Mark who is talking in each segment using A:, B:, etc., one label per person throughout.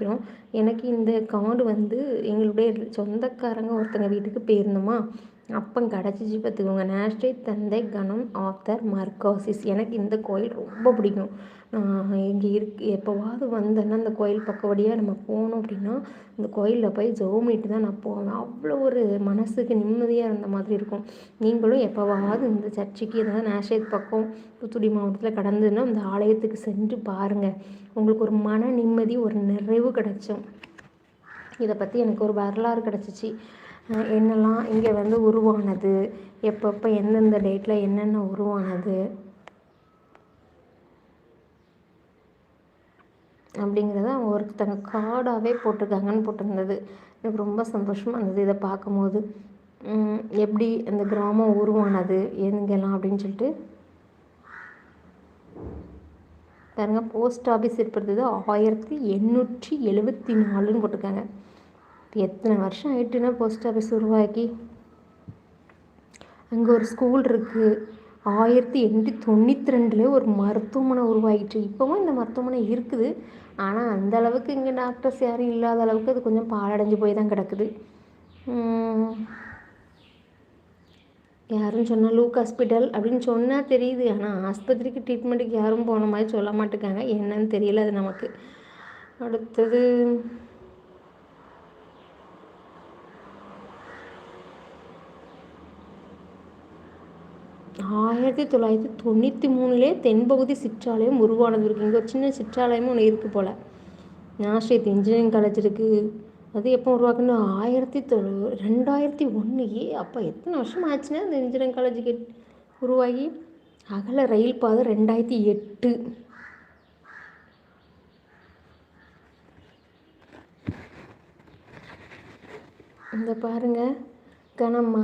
A: அப்புறம் எனக்கு இந்த கார்டு வந்து எங்களுடைய சொந்தக்காரங்க ஒருத்தங்க வீட்டுக்கு போயிருந்தோமா அப்போ கிடச்சிச்சு பார்த்துக்கோங்க நேஷ்டே தந்தை கணம் ஆத்தர் மர்காசிஸ் எனக்கு இந்த கோயில் ரொம்ப பிடிக்கும். நான் இங்கே இருக்கு எப்போவாவது வந்தேன்னா அந்த கோயில் பக்கவடியாக வழியாக நம்ம போனோம் அப்படின்னா இந்த கோயிலில் போய் ஜோமிட்டு தான் நான் போவேன். அவ்வளோ ஒரு மனசுக்கு நிம்மதியாக இருந்த மாதிரி இருக்கும். நீங்களும் எப்போவாவது இந்த சர்ச்சுக்கு ஏதாவது நேஷேத் பக்கம் தூத்துக்குடி மாவட்டத்தில் கடந்துன்னா அந்த ஆலயத்துக்கு சென்று பாருங்கள் உங்களுக்கு ஒரு மன நிம்மதி ஒரு நிறைவு கிடச்சும். இதை பற்றி எனக்கு ஒரு வரலாறு கிடச்சிச்சு. என்னெல்லாம் இங்கே வந்து உருவானது? எப்பப்போ எந்தெந்த டேட்டில் என்னென்ன உருவானது? அப்படிங்கிறத அவங்க ஒருத்தங்க கார்டாகவே போட்டிருக்காங்கன்னு போட்டிருந்தது. எனக்கு ரொம்ப சந்தோஷமாக இருந்தது இதை பார்க்கும்போது. எப்படி அந்த கிராமம் உருவானது? எங்கெல்லாம்? அப்படின்னு சொல்லிட்டு. பாருங்கள் போஸ்ட் ஆஃபீஸ் ஏற்படுத்தது ஆயிரத்தி எண்ணூற்றி எழுபத்தி நாலுன்னு போட்டிருக்காங்க. இப்போ எத்தனை வருஷம் ஆயிட்டுன்னா போஸ்ட் ஆஃபீஸ் உருவாக்கி அங்கே ஒரு ஸ்கூல் இருக்குது ஆயிரத்தி எண்ணூற்றி தொண்ணூற்றி ரெண்டில் ஒரு மருத்துவமனை உருவாகிட்டு இப்போவும் இந்த மருத்துவமனை இருக்குது. ஆனால் அந்த அளவுக்கு இங்கே டாக்டர்ஸ் யாரும் இல்லாத அளவுக்கு அது கொஞ்சம் பாலடைஞ்சு போய் தான் கிடக்குது. யாரும் சொன்னால் லூக் ஹாஸ்பிட்டல் அப்படின்னு சொன்னால் தெரியுது. ஆனால் ஆஸ்பத்திரிக்கு ட்ரீட்மெண்ட்டுக்கு யாரும் போன மாதிரி சொல்ல மாட்டேங்காங்க என்னன்னு தெரியல அது நமக்கு. அடுத்தது ஆயிரத்தி தொள்ளாயிரத்தி தொண்ணூற்றி மூணுலே தென்பகுதி சிற்றாலயம் உருவானது இருக்குது இங்கே ஒரு சின்ன சிற்றாலயமும் ஒன்று இருக்குது போல். நாஸ்ரீத் இன்ஜினியரிங் காலேஜ் இருக்குது அது எப்போ உருவாக்குன்னு? ஆயிரத்தி தொ ரெண்டாயிரத்தி ஒன்று ஏ அப்போ எத்தனை வருஷம் ஆச்சுன்னா அந்த இன்ஜினியரிங் காலேஜுக்கு உருவாகி? அகல ரயில் பாதை ரெண்டாயிரத்தி எட்டு. இந்த பாருங்கள் கனமா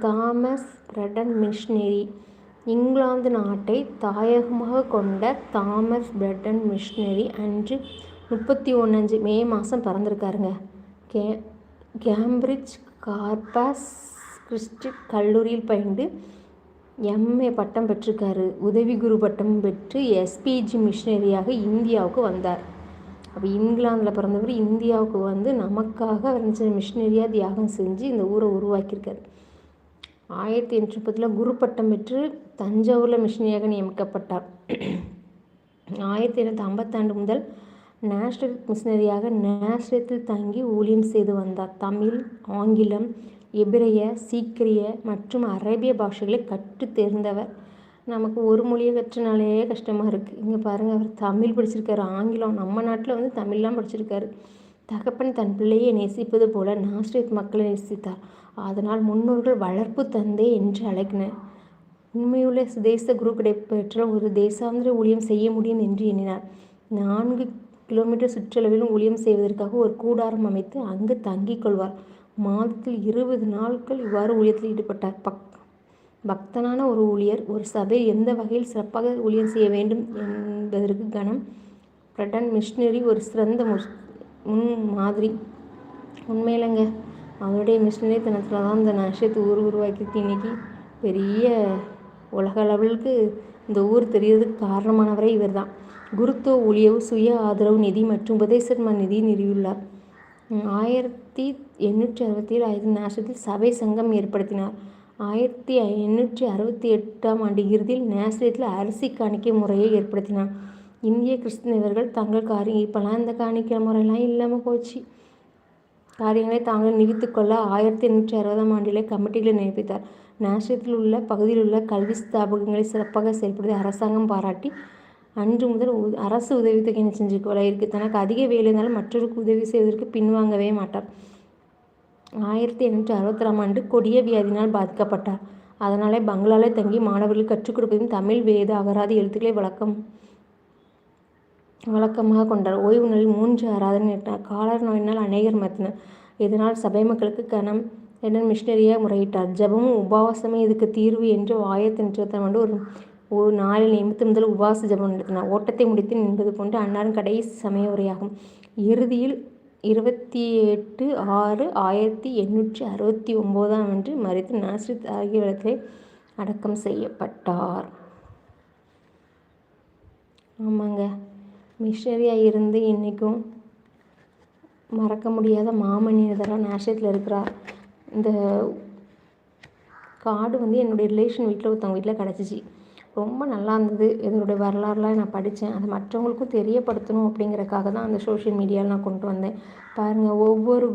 A: தாமஸ் பிரடன் மிஷினரி இங்கிலாந்து நாட்டை தாயகமாக கொண்ட தாமஸ் பிரடன் மிஷினரி அன்று முப்பத்தி ஒன்று அஞ்சு மே மாதம் பிறந்திருக்காருங்க. கே கேம்பிரிட்ஜ் கார்பஸ் கிறிஸ்டி கல்லூரியில் பயின்று எம்ஏ பட்டம் பெற்றிருக்காரு. உதவி குரு பட்டம் பெற்று எஸ்பிஜி மிஷினரியாக இந்தியாவுக்கு வந்தார். அப்போ இங்கிலாந்தில் பிறந்தவர் இந்தியாவுக்கு வந்து நமக்காக அவர் மிஷினரியாக தியாகம் செஞ்சு இந்த ஊரை உருவாக்கியிருக்காரு. ஆயிரத்தி எண்ணூற்றி முப்பத்தில் குரு பட்டம் பெற்று தஞ்சாவூரில் மிஷினரியாக நியமிக்கப்பட்டார். ஆயிரத்தி எண்ணூற்றி ஐம்பத்தாண்டு முதல் நேஷனல் மிஷினரியாக நேஷனத்தில் தங்கி ஊழியம் செய்து வந்தார். தமிழ் ஆங்கிலம் எபிரைய சீக்கிரிய மற்றும் அரேபிய பாஷைகளை கற்று தேர்ந்தவர். நமக்கு ஒரு மொழியை கற்றுனாலே கஷ்டமாக இருக்குது இங்கே பாருங்கள் அவர் தமிழ் படிச்சிருக்காரு. ஆங்கிலம் நம்ம நாட்டில் வந்து தமிழ்லாம் படிச்சிருக்காரு. தகப்பன் தன் பிள்ளையை நேசிப்பது போல நாஸ்ரேத் மக்களை நேசித்தார். அதனால் முன்னோர்கள் வளர்ப்பு தந்தை என்று அழைக்கினர் உண்மையுள்ள சுதேச குரு கிடைப்பற்ற ஒரு தேசாந்திர ஊழியம் செய்ய முடியும் என்று எண்ணினார். நான்கு கிலோமீட்டர் சுற்றளவிலும் ஊழியம் செய்வதற்காக ஒரு கூடாரம் அமைத்து அங்கு தங்கிக் கொள்வார். மாதத்தில் இருபது நாட்கள் இவ்வாறு ஊழியத்தில் ஈடுபட்டார். பக் பக்தனான ஒரு ஊழியர் ஒரு சபை எந்த வகையில் சிறப்பாக ஊழியர் செய்ய வேண்டும் என்பதற்கு கணம் பிரடன் மிஷினரி ஒரு சிறந்த முன் மாதிரி உண்மையிலங்க அவருடைய மிஷினரி தினத்தில் தான் இந்த நஷ்டத்தை ஊர் உருவாக்கிட்டு இன்றைக்கி பெரிய உலக லெவலுக்கு இந்த ஊர் தெரியறதுக்கு காரணமானவரே இவர் தான் குருத்துவ ஊழியவு சுய ஆதரவு நிதி மற்றும் உபதேசர்ம நிதி நிறுவியுள்ளார் ஆயிரத்தி எண்ணூற்றி அறுபத்தி ஏழு ஆயிரத்தி நாசத்தில் சபை சங்கம் ஏற்படுத்தினார் ஆயிரத்தி எண்ணூற்றி அறுபத்தி எட்டாம் ஆண்டு இறுதியில் நேசரத்தில் அரிசி காணிக்கை முறையை ஏற்படுத்தினார். இந்திய கிறிஸ்தவர்கள் தங்கள் காரியம் இப்போல்லாம் இந்த காணிக்கை முறையெல்லாம் இல்லாமல் போச்சு. காரியங்களை தாங்கள் நிறுத்து ஆயிரத்தி எண்ணூற்றி அறுபதாம் ஆண்டிலே கமிட்டிகளை நியமித்தார். நேசரத்தில் உள்ள பகுதியில் உள்ள கல்வி ஸ்தாபகங்களை சிறப்பாக செயல்படுத்தி அரசாங்கம் பாராட்டி அன்று முதல் அரசு உதவித்தொகை என்ன செஞ்சுக்கொள்ள இருக்குது தனக்கு அதிக வேலை இருந்தாலும் மற்றொருக்கு உதவி செய்வதற்கு பின்வாங்கவே மாட்டார். ஆயிரத்தி எண்ணூற்றி அறுபத்தாறாம் ஆண்டு கொடிய வியாதினால் பாதிக்கப்பட்டார். அதனாலே பங்களாலே தங்கி மாணவர்கள் கற்றுக் கொடுப்பதும் தமிழ் வேத அகராதி எழுத்துக்களை வழக்கம் வழக்கமாக கொண்டார். ஓய்வு நாளில் மூன்று ஆராதனை நிட்டார் காலர் நோயினால் அநேகர் மத்தினர் இதனால் சபை மக்களுக்கு கனம் என்ன மிஷினரியாக முறையிட்டார். ஜபமும் உபவாசமே இதுக்கு தீர்வு என்று ஆயிரத்தி இருபத்தாம் ஆண்டு ஒரு ஒரு நாளில் எண்பத்தி முதல் உபவாச ஜபம் நடத்தினார். ஓட்டத்தை முடித்து நின்பது போன்று அன்னாரின் கடைசி சமய உரையாகும். இறுதியில் இருபத்தி எட்டு ஆறு ஆயிரத்தி எண்ணூற்றி அறுபத்தி ஒம்போதாம் அன்று மறைத்து நாசித் ஆகியவற்றை அடக்கம் செய்யப்பட்டார். ஆமாங்க. மிஷனரியாக இருந்து இன்றைக்கும் மறக்க முடியாத மாமனிதராக நேஷத்தில் இருக்கிறார். இந்த கார்டு வந்து என்னுடைய ரிலேஷன் வீட்டில் ஒருத்தவங்க வீட்டில் கிடச்சிச்சு. ரொம்ப நல்லா இருந்தது. இதனுடைய வரலாறுலாம் நான் படித்தேன் அதை மற்றவங்களுக்கும் தெரியப்படுத்தணும் அப்படிங்கிறக்காக தான் அந்த சோஷியல் மீடியாவில் நான் கொண்டு வந்தேன். பாருங்கள் ஒவ்வொரு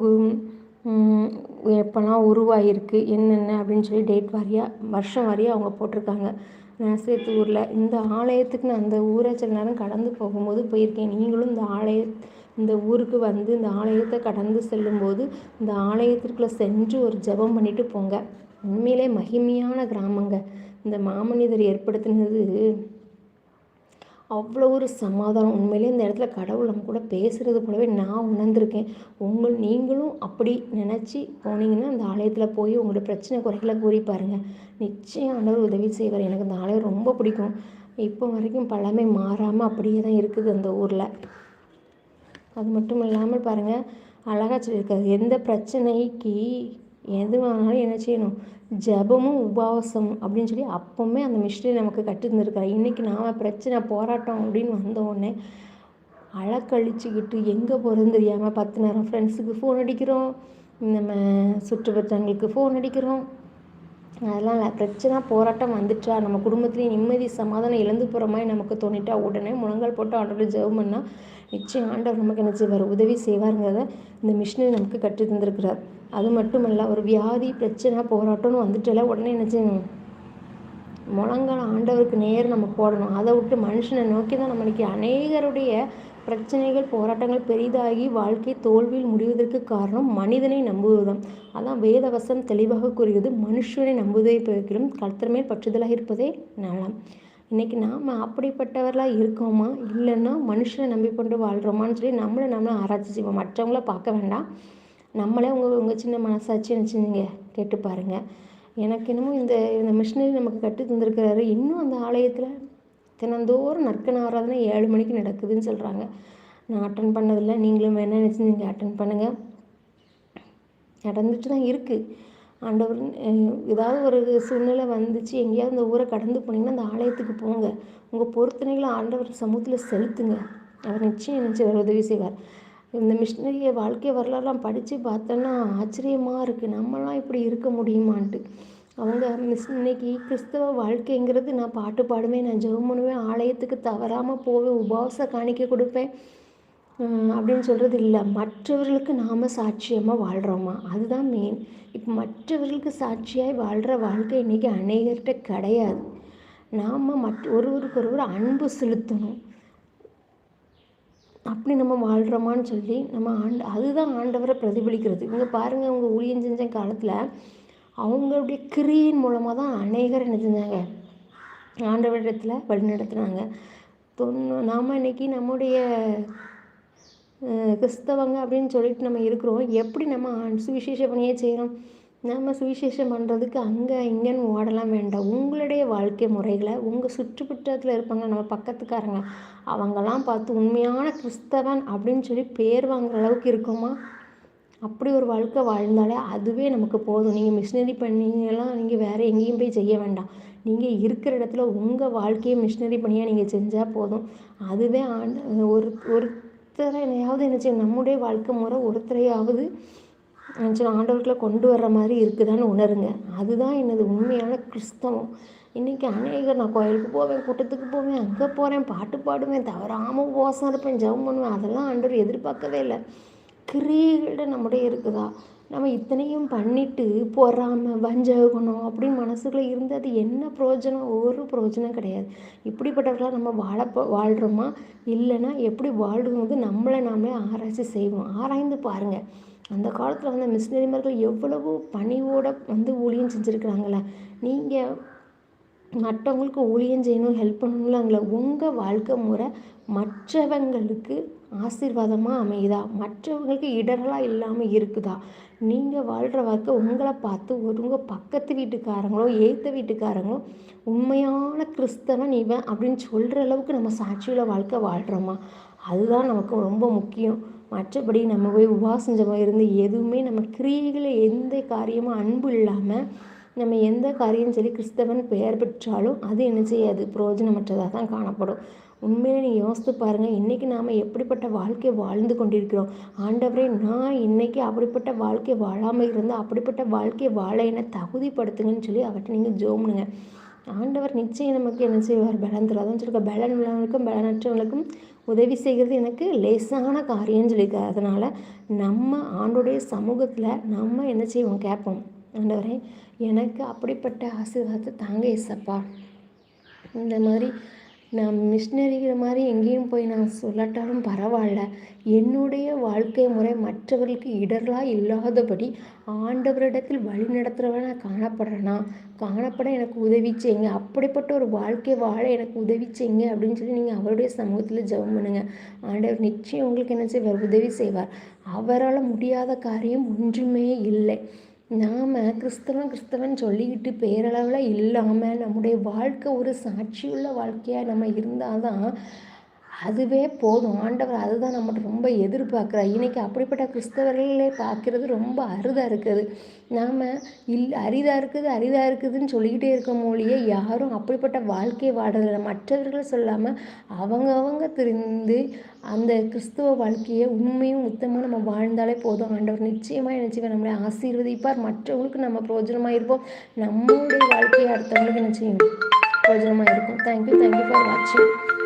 A: எப்போல்லாம் உருவாகிருக்கு என்னென்ன அப்படின்னு சொல்லி டேட் வாரியாக வருஷம் வாரியாக அவங்க போட்டிருக்காங்க. நேசத்து ஊரில் இந்த ஆலயத்துக்கு நான் அந்த ஊரை சில நேரம் கடந்து போகும்போது போயிருக்கேன். நீங்களும் இந்த ஆலய இந்த ஊருக்கு வந்து இந்த ஆலயத்தை கடந்து செல்லும்போது இந்த ஆலயத்திற்குள்ளே சென்று ஒரு ஜெபம் பண்ணிவிட்டு போங்க. உண்மையிலே மகிமையான கிராமங்க. இந்த மாமனிதர் ஏற்படுத்தினது அவ்வளோ ஒரு சமாதானம். உண்மையிலே இந்த இடத்துல கடவுள் நம்ம கூட பேசுகிறது போலவே நான் உணர்ந்திருக்கேன். உங்கள் நீங்களும் அப்படி நினச்சி போனீங்கன்னா அந்த ஆலயத்தில் போய் உங்களோட பிரச்சனை குறைகளை கூறி பாருங்கள் நிச்சயம் ஆண்டவர் உதவி செய்வார். எனக்கு இந்த ஆலயம் ரொம்ப பிடிக்கும். இப்போ வரைக்கும் பழமை மாறாமல் அப்படியே தான் இருக்குது அந்த ஊரில். அது மட்டும் இல்லாமல் பாருங்கள் அழகாக சொல்லியிருக்காரு. எந்த பிரச்சனைக்கு எதுவானாலும் என்ன செய்யணும்? ஜபமும் உபவாசமும் அப்படின்னு சொல்லி அப்போவுமே அந்த மிஷினரி நமக்கு கற்றுருந்துருக்காரு இன்றைக்கி நாம் பிரச்சனை போராட்டம் அப்படின்னு வந்தோடனே அழக்கழிச்சிக்கிட்டு எங்கே போகிறதுன்னு தெரியாமல் பத்து நேரம் ஃப்ரெண்ட்ஸுக்கு ஃபோன் அடிக்கிறோம். நம்ம சுற்றுவட்டங்களுக்கு ஃபோன் அடிக்கிறோம். அதெல்லாம் இல்லை. பிரச்சனை போராட்டம் வந்துட்டா நம்ம குடும்பத்துலேயும் நிம்மதி சமாதானம் இழந்து போகிற மாதிரி நமக்கு தோணிட்டா உடனே முழங்கால் போட்டு ஆண்டோட ஜெபம் பண்ணால் நிச்சயம் ஆண்டவர் நமக்கு என்ன செய்வார்? உதவி செய்வாருங்கிறத இந்த மிஷினை நமக்கு கற்று தந்திருக்கிறார். அது மட்டும் ஒரு வியாதி பிரச்சனை போராட்டம்னு வந்துட்டால உடனே என்ன செய்யணும்? முழங்கால ஆண்டவருக்கு நேர் நம்ம போடணும். அதை விட்டு மனுஷனை நோக்கி தான் நம்மளுக்கு அநேகருடைய பிரச்சனைகள் போராட்டங்கள் பெரிதாகி வாழ்க்கை தோல்வியில் முடிவதற்கு காரணம் மனிதனை நம்புவதுதான். அதான் வேதவசம் தெளிவாக கூறுகிறது மனுஷனை நம்புவதை பிறக்கிலும் கர்த்தர் பற்றுதலாக இருப்பதே நலம் இன்றைக்கி நாம் அப்படிப்பட்டவர்களாக இருக்கோமா? இல்லைன்னா மனுஷனை நம்பி கொண்டு வாழ்கிறோமான்னு சொல்லி நம்மளை நம்மளை ஆராய்ச்சி செய்வோம். மற்றவங்கள பார்க்க வேண்டாம். நம்மளே உங்கள் உங்கள் சின்ன மனசாட்சி நினச்சிங்க கேட்டு பாருங்கள் எனக்கு என்னமோ இந்த இந்த மிஷினரி நமக்கு கட்டு தந்திருக்கிறாரு. இன்னும் அந்த ஆலயத்தில் தினந்தோறும் நற்கன ஆராதனை ஏழு மணிக்கு நடக்குதுன்னு சொல்கிறாங்க நான் அட்டன் பண்ணதில்லை. நீங்களும் வேணால் நினச்சி நீங்கள் அட்டன் பண்ணுங்கள் நடந்துட்டு தான் இருக்குது ஆண்டவர் ஏதாவது ஒரு சூழ்நிலை வந்துச்சு எங்கேயாவது இந்த ஊரை கடந்து போனீங்கன்னா அந்த ஆலயத்துக்கு போங்க. உங்கள் பொருத்தனைகளை ஆண்டவர் சமூகத்தில் செலுத்துங்க. அவர் நிச்சயம் நினச்சி உதவி செய்வார். இந்த மிஷினரிய வாழ்க்கை வரலாறுலாம் படித்து பார்த்தோன்னா ஆச்சரியமாக இருக்குது நம்மளாம் இப்படி இருக்க முடியுமான்ட்டு. அவங்க மிஸ் இன்னைக்கு கிறிஸ்தவ வாழ்க்கைங்கிறது நான் பாட்டு பாடுவேன் நான் ஜெபம் பண்ணுவேன் ஆலயத்துக்கு தவறாமல் போவேன் உபவாச காணிக்க கொடுப்பேன். அப்படின்னு சொல்கிறது இல்லை. மற்றவர்களுக்கு நாம் சாட்சியமாக வாழ்கிறோமா அதுதான் மெயின் இப்போ மற்றவர்களுக்கு சாட்சியாய் வாழ்கிற வாழ்க்கை இன்றைக்கி அநேகர்கிட்ட கிடையாது. நாம் மற்ற ஒருவருக்கு ஒருவர் அன்பு செலுத்தணும். அப்படி நம்ம வாழ்கிறோமான்னு சொல்லி நம்ம ஆண்டு அதுதான் ஆண்டவரை பிரதிபலிக்கிறது. இவங்க பாருங்கள் அவங்க ஊழியம் செஞ்ச காலத்தில் அவங்களுடைய கிரியின் மூலமாக தான் அநேகர் என்ன செஞ்சாங்க? ஆண்டவரிடத்தில் வழிநடத்துனாங்க. தொண்ணூ நாம் இன்றைக்கி நம்முடைய கிறிஸ்தவங்க அப்படின்னு சொல்லிட்டு நம்ம இருக்கிறோம். எப்படி நம்ம சுவிசேஷ பணியே செய்கிறோம் நம்ம சுவிசேஷம் பண்ணுறதுக்கு அங்கே இங்கேன்னு ஓடலாம் வேண்டாம். உங்களுடைய வாழ்க்கை முறைகளை உங்கள் சுற்றுப்புறத்தில் இருப்பாங்க நம்ம பக்கத்துக்காரங்க அவங்கெல்லாம் பார்த்து உண்மையான கிறிஸ்தவன் அப்படின்னு சொல்லி பேர் வாங்குற அளவுக்கு இருக்குமா? அப்படி ஒரு வாழ்க்கை வாழ்ந்தாலே அதுவே நமக்கு போதும். நீங்கள் மிஷினரி பண்ணிங்கெல்லாம் நீங்கள் வேறு எங்கேயும் போய் செய்ய வேண்டாம். நீங்கள் இருக்கிற இடத்துல உங்கள் வாழ்க்கையை மிஷினரி பண்ணியாக நீங்கள் செஞ்சால் போதும். அதுவே ஆண்டு ஒரு ஒரு என்னையாவது என்ன நம்முடைய வாழ்க்கை முறை ஒருத்தரையாவது நினச்சோம் ஆண்டவர்களை கொண்டு வர்ற மாதிரி இருக்குதான்னு உணருங்க. அதுதான் எனது உண்மையான கிறிஸ்தவம். இன்றைக்கி அநேகர் நான் கோயிலுக்கு போவேன் கூட்டத்துக்கு போவேன் அங்கே போகிறேன் பாட்டு பாடுவேன் தவறாமல் உபவாசம் இருப்பேன் ஜெபம் பண்ணுவேன் அதெல்லாம் ஆண்டவர் எதிர்பார்க்கவே இல்லை. கிரியைகள்கிட்ட நம்முடைய இருக்குதா? நம்ம இத்தனையும் பண்ணிட்டு பொறாமல் வஞ்சகணும் அப்படின்னு மனசுக்குள்ளே இருந்து அது என்ன பிரயோஜனம்? ஒரு பிரயோஜனம் கிடையாது. இப்படிப்பட்டவர்களாக நம்ம வாழ வாழ்கிறோமா இல்லைன்னா எப்படி வாழ்கிறது நம்மளை நாமளே ஆராய்ச்சி செய்வோம். ஆராய்ந்து பாருங்கள் அந்த காலத்தில் வந்து மிஷினரிமார்கள் எவ்வளவோ பணிவோடு வந்து ஊழியம் செஞ்சுருக்குறாங்களே நீங்கள் மற்றவங்களுக்கு ஊழியம் செய்யணும் ஹெல்ப் பண்ணணும்லாங்கள உங்கள் வாழ்க்கை முறை மற்றவங்களுக்கு ஆசீர்வாதமாக அமையுதா? மற்றவங்களுக்கு இடரலாக இல்லாமல் இருக்குதா? நீங்கள் வாழ்கிற வாழ்க்கை உங்களை பார்த்து ஒரு உங்கள் பக்கத்து வீட்டுக்காரங்களோ ஏற்ற வீட்டுக்காரங்களோ உண்மையான கிறிஸ்தவன் இவன் அப்படின்னு சொல்கிற அளவுக்கு நம்ம சாட்சியில் வாழ்க்கை வாழ்கிறோமா அதுதான் நமக்கு ரொம்ப முக்கியம். மற்றபடி நம்ம போய் உபாசஞ்சமாக இருந்து எதுவுமே நம்ம கிரியைகளை எந்த காரியமும் அன்பு இல்லாமல் நம்ம எந்த காரியம் சொல்லி கிறிஸ்தவன் பெயர் பெற்றாலும் அது என்ன செய்யாது? பிரயோஜனமற்றதாக தான் காணப்படும். உண்மையிலே நீங்கள் யோசித்து பாருங்கள் இன்றைக்கி நாம் எப்படிப்பட்ட வாழ்க்கை வாழ்ந்து கொண்டிருக்கிறோம்? ஆண்டவரே நான் இன்றைக்கி அப்படிப்பட்ட வாழ்க்கை வாழாமல் இருந்தால் அப்படிப்பட்ட வாழ்க்கை வாழ என்னை தகுதிப்படுத்துங்கன்னு சொல்லி அவர்கிட்ட நீங்கள் ஜோம்னுங்க. ஆண்டவர் நிச்சயம் நமக்கு என்ன செய்வார்? பலன் தராதுன்னு சொல்லியிருக்க பலன் உள்ளவனுக்கும் பலனற்றவனுக்கும் உதவி செய்கிறது எனக்கு லேசான காரியம்னு சொல்லியிருக்காரு. அதனால் நம்ம ஆண்டோடைய சமூகத்தில் நம்ம என்ன செய்வோம்? கேட்போம். ஆண்டவரே எனக்கு அப்படிப்பட்ட ஆசீர்வாதத்தை தாங்க இசப்பா இந்த மாதிரி நான் மிஷினரிங்கிற மாதிரி எங்கேயும் போய் நான் சொல்லாட்டாலும் பரவாயில்ல. என்னுடைய வாழ்க்கை முறை மற்றவர்களுக்கு இடர்களாக இல்லாதபடி ஆண்டவரிடத்தில் வழி நான் காணப்படுறேனா? காணப்பட எனக்கு உதவி செய்யுங்க. அப்படிப்பட்ட ஒரு வாழ்க்கை வாழ எனக்கு உதவி செய்யுங்க அப்படின்னு சொல்லி நீங்கள் அவருடைய சமூகத்தில் ஜெபம் பண்ணுங்க. ஆண்டவர் நிச்சயம் உங்களுக்கு என்ன செய்வார்? உதவி செய்வார். அவரால் முடியாத காரியம் ஒன்றுமே இல்லை. நாம் கிறிஸ்தவன் கிறிஸ்தவன் சொல்லிக்கிட்டு பேரளவில் இல்லாமல் நம்முடைய வாழ்க்கை ஒரு சாட்சியுள்ள வாழ்க்கையாக நம்ம இருந்தால் தான் அதுவே போதும். ஆண்டவர் அதுதான் நம்மகிட்ட ரொம்ப எதிர்பார்க்குறார். இன்றைக்கி அப்படிப்பட்ட கிறிஸ்தவர்களே பார்க்குறது ரொம்ப அரிதாக இருக்குது. நாம் இல் அரிதாக இருக்குது அரிதாக இருக்குதுன்னு சொல்லிக்கிட்டே இருக்க மொழியே யாரும் அப்படிப்பட்ட வாழ்க்கையை வாடுறதில்ல மற்றவர்கள் சொல்லாமல் அவங்கவங்க தெரிந்து அந்த கிறிஸ்துவ வாழ்க்கையை உண்மையும் உத்தமாக நம்ம வாழ்ந்தாலே போதும். ஆண்டவர் நிச்சயமாக நினச்சிவன் நம்மளை ஆசீர்வதிப்பார். மற்றவங்களுக்கு நம்ம பிரயோஜனமாக இருப்போம். நம்மளுடைய வாழ்க்கையை அடுத்தவங்களுக்கு என்ன பிரயோஜனமாக இருக்கும். தேங்க்யூ தேங்க்யூ ஃபார் வாட்சிங்